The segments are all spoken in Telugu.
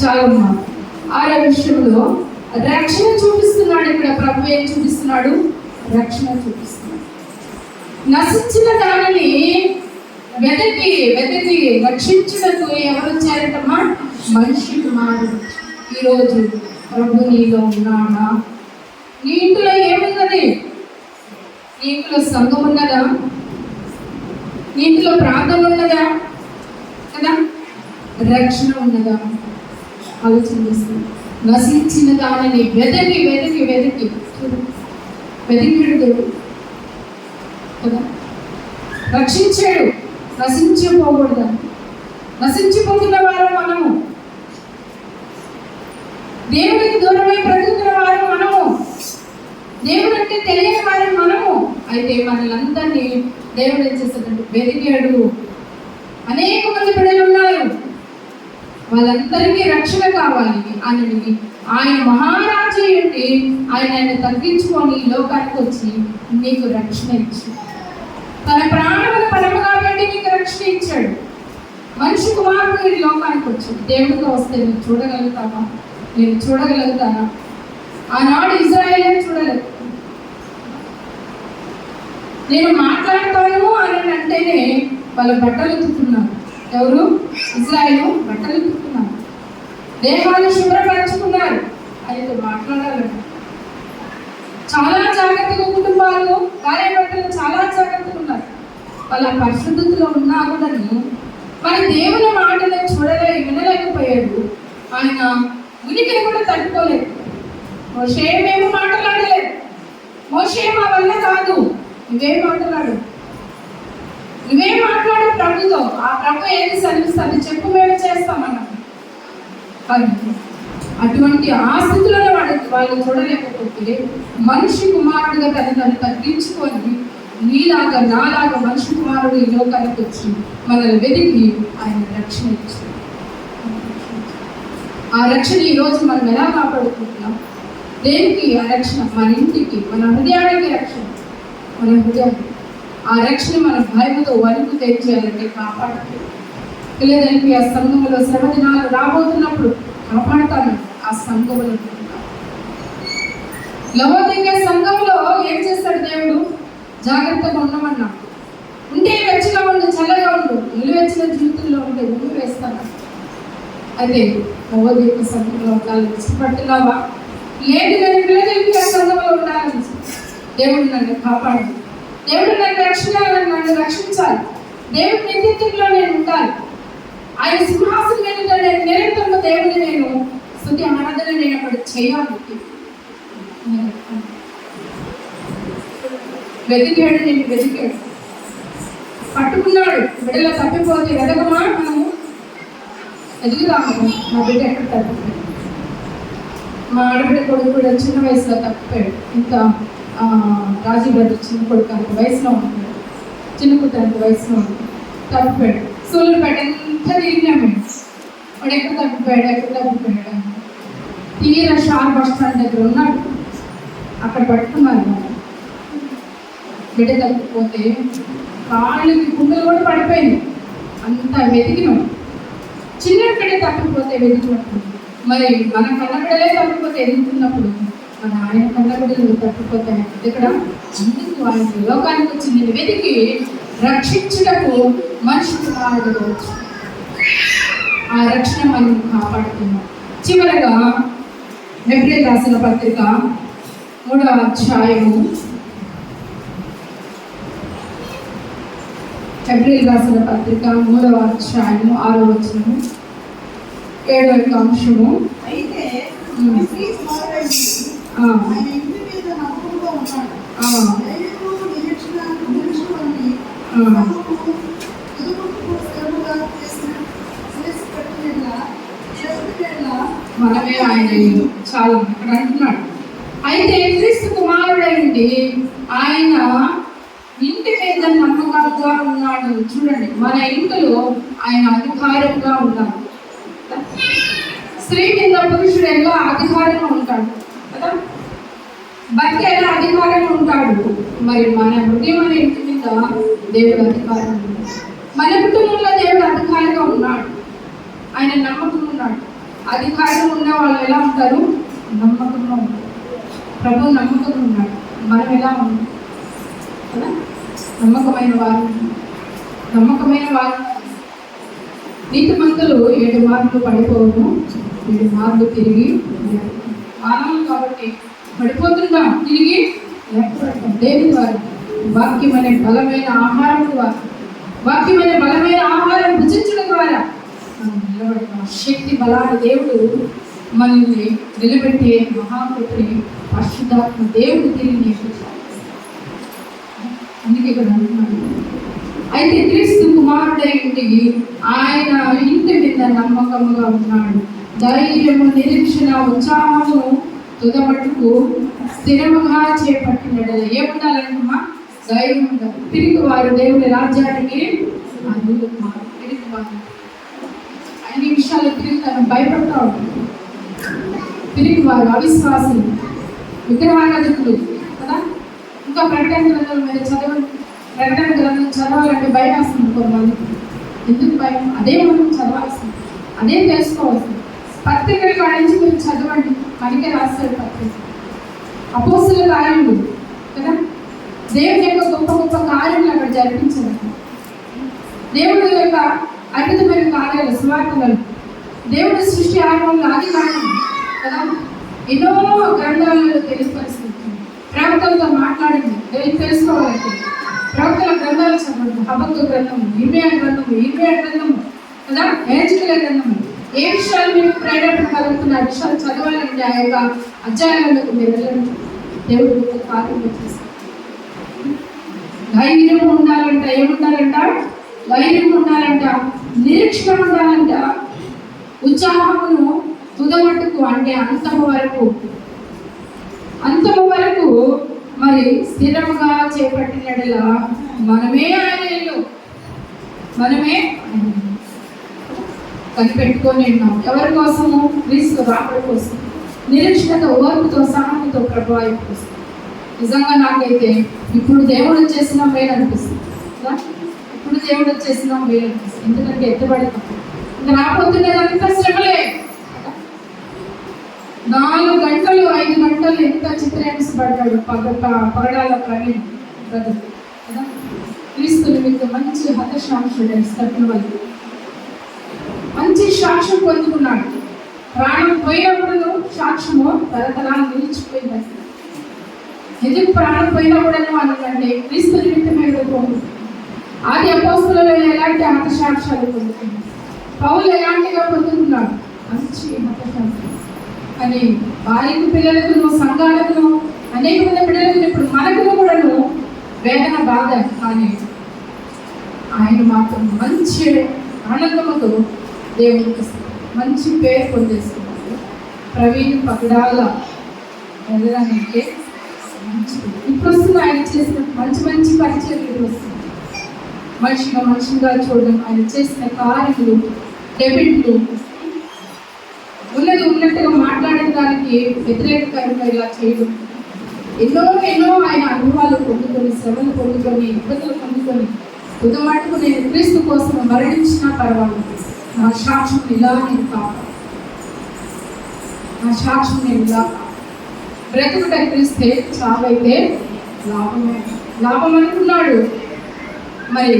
చాలమ్మా. ఆరో విషయంలో రక్షణ చూపిస్తున్నాడు ఇక్కడ. ప్రభు ఏం చూపిస్తున్నాడు? రక్షణ చూపిస్తున్నాడు. నశించిన దానిని వెదకి వెదకి రక్షించుటకు ఎవరు వచ్చారటమ్మా మనిషి కుమారుడు. ఈరోజు ప్రభు నీలో ఉన్నాడా? నీ ఇంట్లో ఏమున్నది? నీ ఇంట్లో సంఘం ఉన్నదా? ఇంట్లో ప్రార్థన ఉన్నదా? కదా? రక్షణ ఉన్నదా? ఆలోచన చేస్తుంది నశించిన దానిని వెదకి వెదకి వెదకి. చూడు. కదా? రక్షించాడు. నశించిపోకూడదు. నశించిపోతున్న వారు మనము. దేవుడికి దూరమై బ్రతుకుతున్న వారు మనము దేవుడు అంటే తెలియని వారు అయితే అయితే అందరినీ దేవుడు ఏం చేస్తాడంటే వెదికాడు అనేక మంది బిడ్డలు ఉన్నారు. వాళ్ళందరికీ రక్షణ కావాలి ఆయనని ఆయన మహారాజు ఏంటి? ఆయన ఆయన తగ్గించుకొని ఈ లోకానికి వచ్చి నీకు రక్షణ ఇచ్చి. తన ప్రాణమును పరమగా కాబట్టి నీకు రక్షణ ఇచ్చాడు. మనిషి కుమారుడు ఈ లోకానికి వచ్చాడు దేవుడితో వస్తే నేను చూడగలుగుతావా నేను చూడగలుగుతానా? ఆనాడు ఇజ్రాయేల్ చూడలేదు. నేను మాట్లాడతాను అని అంటేనే వాళ్ళ బట్టలు ఉతుకున్నారు ఎవరు? ఇజ్రాయిల్ బట్టలు ఉతుకున్నారు దేహాన్ని శుభ్రపరచుకున్నారు. అయితే మాట్లాడాలంటే. చాలా జాగ్రత్తగా కుటుంబాలు కార్యకర్తలు చాలా జాగ్రత్తగా ఉన్నారు. వాళ్ళ పరిశుద్ధతలో ఉన్నా కూడా మరి దేవుని మాటలు చూడలే వినలేకపోయాడు ఆయన ఉనికిని కూడా తట్టుకోలేదు. మోషే మేము మాట్లాడలేదు మోషే మా వల్ల కాదు. నువ్వే మాట్లాడు. నువ్వే మాట్లాడు ప్రభుతో ఆ ప్రభు ఏది సరిస్తుంది చెప్పు మేము చేస్తామన్నా అది అటువంటి ఆ వాడు వాళ్ళు చూడలేకపోతే మనిషి కుమారుడుగా తను తను తగ్గించుకొని నీలాగా నాలాగా మనిషి కుమారుడు ఈ లోకానికి వచ్చి మనల్ని వెతికి ఆయన రక్షణ ఇచ్చి ఆ రక్షణ ఈ రోజు మనం ఎలా కాపాడుకుంటున్నాం? దేనికి? ఆ రక్షణ మన ఇంటికి మన హృదయానికి రక్షణ. మన హృదయం ఆ రక్షణ మన భయముతో వణుకు తెచ్చేయాలంటే కాపాడాలి. పిల్లలకి ఆ సంఘములో శ్రమ దినాలు రాబోతున్నప్పుడు కాపాడతాను. ఆ సంఘములో లవోదిక సంఘంలో ఏం చేస్తాడు దేవుడు? జాగ్రత్తగా ఉండమన్నా. ఉంటే వెచ్చగా ఉండు చల్లగా ఉండు. నిలువెచ్చిన జీవితంలో ఉంటే ఉమ్మి వేస్తాను. అదే లవోదిక సంఘంలో ఉండాలని ఇష్టపడుతున్నావా? లేదు నేను పిల్లలకి ఆ సంఘంలో ఉండాలని దేవుడు నన్ను కాపాడు. దేవుడు నన్ను రక్షణ నన్ను రక్షించాలి. దేవుడి నిత్యంలో నేను ఉండాలి. ఆయన సింహాసనం మీద నేను నిరంతరం దేవుడిని నేను స్థుతి ఆరాధన నేను అక్కడ చేయాలి. వెతికాడు నేను వెతికాడు. పట్టుకున్నాడు బిడ్డలో తప్పిపోతే వెతకమా? మనము ఎదుగుదాము. మా బిడ్డ ఎక్కడ తప్పిపోయాడు మా ఆడబిడ్డ కొడుకు కూడా చిన్న వయసులో తప్పిపోయాడు. ఇంకా రాజీ బ్రదర్ చిన్న కొడుకు అంత వయసులో ఉంటాడు చిన్న కొడుకు అంత వయసులో ఉంటాడు తప్పిపోయాడు సూర్యుడు పెట్ట ఎంత తిరిగినాం మేము వాడు ఎక్కడ తప్పిపోయాడు ఎక్కడ తప్పిపోయాడు తీరా షార్ బస్ స్టాండ్ దగ్గర ఉన్నాడు. అక్కడ పట్టుకున్నారు బిడ్డ తప్పిపోతే కాళ్ళకి గుండెలు కూడా పడిపోయింది అంత వెతికినాం. చిన్న బిడ్డ తప్పిపోతే వెతికినప్పుడు మరి మన కన్నబిడ్డలే తప్పిపోతే ఎదుగుతున్నప్పుడు ఆయన కొందరు తప్పిపోతే ఇక్కడ అందుకు వాళ్ళకి లోకానికి వచ్చి నేను వెతికి రక్షించుటకు మనిషి కుమారుడు ఆ రక్షణ మనం కాపాడుతున్నాం. చివరగా ఏప్రిల్ రాసిన పత్రిక మూడవ అధ్యాయము ఏప్రిల్ రాసిన పత్రిక మూడవ అధ్యాయము ఆరో వచనము ఏడవ అంశము అయితే ఉమ్. స్త్రీ కుమారుడైన ఆ, ఆయన ఇంటి మీద నమ్మకంగా ఉన్నాడు నిరీక్షణ, నిరీక్షణని నమ్మకము, చేసిన చేసి పెట్టిన చేసిన మనమే ఆయన చాలా ఇక్కడ అంటున్నాడు అయితే క్రీస్తు కుమారుడైంది. ఆయన ఇంటి మీద నమ్మకంగా ఉన్నాడు. చూడండి మన ఇంటిలో ఆయన అధికారంగా ఉన్నాడు స్త్రీ కింద పురుషుడు ఎలా అధికారంగా ఉంటాడు. కదా? భక్తి ఎలా అధికారంగా ఉంటాడు? మరి మన హృదయం అనే ఇంటి మీద దేవుడు అధికారం మన కుటుంబంలో దేవుడు అధికారిగా ఉన్నాడు. ఆయన నమ్మకం ఉన్నాడు. అధికారం ఉన్న వాళ్ళు ఎలా ఉంటారు? నమ్మకంగా ఉంటారు. ప్రభు నమ్మకంగా ఉన్నాడు. మనం ఎలా ఉంటాం కదా? నమ్మకమైన వారు. నమ్మకమైన వారు. నీతిమంతులు ఏడు మార్లు పడిపోవడం ఏడు మార్లు తిరిగి మానవులు కాబట్టి పడిపోతుంటాం తిరిగి? లేకపోవడం దేవుని వారు. వాక్యం అనే బలమైన ఆహారం ద్వారా వాక్యం అనే బలమైన ఆహారం భుజించడం ద్వారా మనం నిలబడతాం. శక్తి బలాల దేవుడు మనల్ని నిలబెట్టే మహాకృతిని పరిశుద్ధాత్మ దేవుడు తిరిగి నేర్పించాలి అందుకే ఇక్కడ అంటున్నాను. అయితే క్రీస్తు కుమారుడై ఆయన ఇంటి మీద నమ్మకముగా ఉన్నాడు. ధైర్యము నిరీక్షణ ఉత్సాహము తుదమట్టుకు స్థిరముగా చేపట్టినడు ఏముండాలంటమ్మా ధైర్యం ఉండాలి తిరిగి వారు దేవుని రాజ్యానికి తిరిగి వారు అన్ని విషయాలు తిరిగి తను భయపడతా ఉంటుంది తిరిగి వారు అవిశ్వాసులు విగ్రహారాధకులు కదా? ఇంకా ప్రకటన గ్రంథం మీరు చదవ ప్రకటన గ్రంథం చదవాలంటే భయం వస్తుంది కొంతమంది ఎందుకు భయం? అదే మనం చదవాల్సింది. అదే తెలుసుకోవాల్సింది. పత్రికలు కాడించి మీరు చదవండి. మనకే రాస్తారు పత్రిక అపోస్తుల కార్యములు కదా? దేవుని యొక్క గొప్ప గొప్ప కార్యములు అక్కడ జరిపించారు. దేవుడి యొక్క అద్భుతమైన కార్యాలు స్వార్థలను దేవుడి సృష్టి ఆరంభంలో ఆది కారణం కదా? ఎన్నో గ్రంథాలలో తెలియపరుస్తుంది ప్రవక్తలతో మాట్లాడింది తెలియ తెలుసుకోవాలంటే ప్రవక్తల గ్రంథాలు చదవండి. హబక్కు గ్రంథము ఇర్మయా గ్రంథము ఇర్మయా గ్రంథము కదా? ఏజికల గ్రంథము. ఏ విషయాలు మీకు ప్రేరేపణ కలుగుతున్న విషయాలు చదవాలని ఆ యొక్క అధ్యాయాలకు మీరు వెళ్ళండి దేవుడు గొప్ప కార్యం చేస్తారు. ధైర్యం ఉండాలంట ఏముండాలంట? ధైర్యం ఉండాలంట నిరీక్షణ ఉండాలంట. ఉత్సాహమును తుదమటుకు అంటే అంతము వరకు. అంతము వరకు మరి స్థిరముగా చేపట్టినడలా మనమే ఆయన ఇల్లు. మనమే ఆయన కనిపెట్టుకొని ఉన్నాం. ఎవరి కోసము? క్రీస్తు రాకడ కోసం. నిరీక్షణతో ఓర్పుతో సహనంతో ప్రభావం నిజంగా నాకైతే ఇప్పుడు దేవుడు వచ్చేసిన మేలు అనిపిస్తుంది. ఇప్పుడు దేవుడు వచ్చేసిన మేలు అనిపిస్తుంది. ఎందుకంటే ఎత్తబడతాం. ఇంకా రాబోతున్నదంతా శ్రమలే. నాలుగు గంటలు ఐదు గంటలు ఎంత చిత్రహింసపడ్డాడు. పగ పగడాల కానీ కదా? క్రీస్తు నిమిత్తం మంచి హతశాంశుడు స్టెప్ల వల్ల సాక్ష్యం పొందుకున్నాడు. ప్రాణం పోయినప్పుడు సాక్ష్యము తరతరాలు నిలిచిపోయింది ఎందుకు ప్రాణం పోయినప్పుడు అన్నాడంటే క్రీస్తు నిమిత్తమే పొందు ఆది అపోస్తులలో ఎలాంటి హతసాక్ష్యాలు పొందుతున్నాయి పౌలు ఎలాంటిగా పొందుకున్నాడు? మంచి హతసాక్ష్యం అని భార్యకు పిల్లలకు సంఘాలకు అనేక మంది పిల్లలకు ఇప్పుడు మనకు కూడాను వేదన బాధ కానీ ఆయన మాత్రం మంచి ఆనందముతో దేవునికి మంచి పేరు పొందేస్తున్నారు ప్రవీణ్ పగడాల వెళ్ళడానికి మంచి ఇప్పుడు వస్తున్న ఆయన చేసిన మంచి మంచి పరిచయం వస్తుంది మనిషిగా మనిషిగా చూడడం ఆయన చేసిన కార్యలు డెబిట్లు ఉన్నది ఉన్నట్టుగా మాట్లాడిన దానికి వ్యతిరేకకరంగా ఇలా చేయడం. ఎన్నో ఎన్నో ఆయన అనుభవాలు పొందుకొని శ్రమలు పొందుకొని ఇబ్బందులు పొందుకొని ఉదమాటకు నేను క్రీస్తు కోసం మరణించినా పర్వాలేదు. నా సాక్ష్యం ఇలా నేను కాపాడు నా సాక్ష్యం నేను ఇలా బ్రతుకు బ్రతుకుట చావైతే లాభమే లాభం అనుకున్నాడు మరి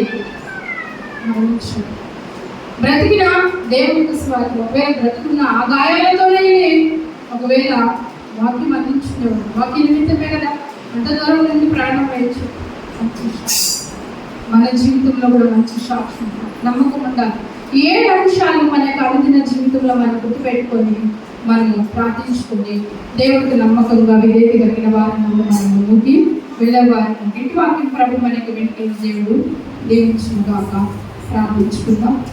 బ్రతికిన దేవునికి స్వార్థం ఒకవేళ బ్రతుకున్న ఆ గాయాలతోనే ఒకవేళ వాక్యం అందించుకునేవాడు వాక్య నిమిత్తమే కదా అంత దూరం నుండి ప్రాణం వేయచ్చు మన జీవితంలో కూడా మంచి సాక్షి నమ్మకం ఉండాలి ఏ అంశాలు మన యొక్క అనుదిన జీవితంలో మనం గుర్తుపెట్టుకొని మనము ప్రార్థించుకొని దేవుడికి నమ్మకంగా విధేయత కలిగిన వారిని మనం ముందుకి వెళ్ళేవారిని ఇంటి వాక్యం ప్రభు మనకి వెంటనే దేవుడు దీవించుగాక ప్రార్థించుకుందాం.